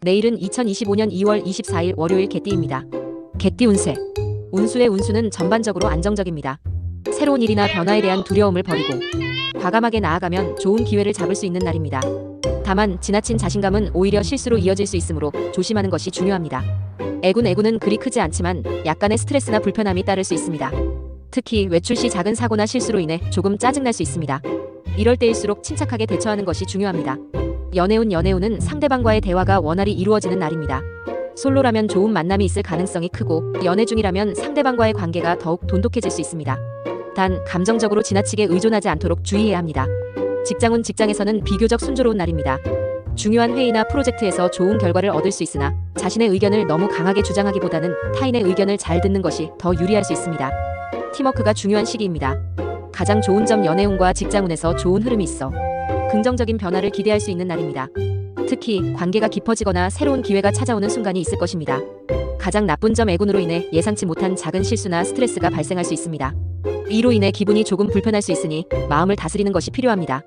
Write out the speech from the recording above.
내일은 2025년 2월 24일 월요일 개띠입니다. 개띠 운세. 운수의 운수는 전반적으로 안정적입니다. 새로운 일이나 변화에 대한 두려움을 버리고 과감하게 나아가면 좋은 기회를 잡을 수 있는 날입니다. 다만 지나친 자신감은 오히려 실수로 이어질 수 있으므로 조심하는 것이 중요합니다. 애군 애군은 그리 크지 않지만 약간의 스트레스나 불편함이 따를 수 있습니다. 특히 외출 시 작은 사고나 실수로 인해 조금 짜증날 수 있습니다. 이럴 때일수록 침착하게 대처하는 것이 중요합니다. 연애운 연애운은 상대방과의 대화가 원활히 이루어지는 날입니다. 솔로라면 좋은 만남이 있을 가능성이 크고 연애 중이라면 상대방과의 관계가 더욱 돈독해질 수 있습니다. 단 감정적으로 지나치게 의존하지 않도록 주의해야 합니다. 직장운 직장에서는 비교적 순조로운 날입니다. 중요한 회의나 프로젝트에서 좋은 결과를 얻을 수 있으나 자신의 의견을 너무 강하게 주장하기보다는 타인의 의견을 잘 듣는 것이 더 유리할 수 있습니다. 팀워크가 중요한 시기입니다. 가장 좋은 점 연애운과 직장운에서 좋은 흐름이 있어 긍정적인 변화를 기대할 수 있는 날입니다. 특히 관계가 깊어지거나 새로운 기회가 찾아오는 순간이 있을 것입니다. 가장 나쁜 점 애군으로 인해 예상치 못한 작은 실수나 스트레스가 발생할 수 있습니다. 이로 인해 기분이 조금 불편할 수 있으니 마음을 다스리는 것이 필요합니다.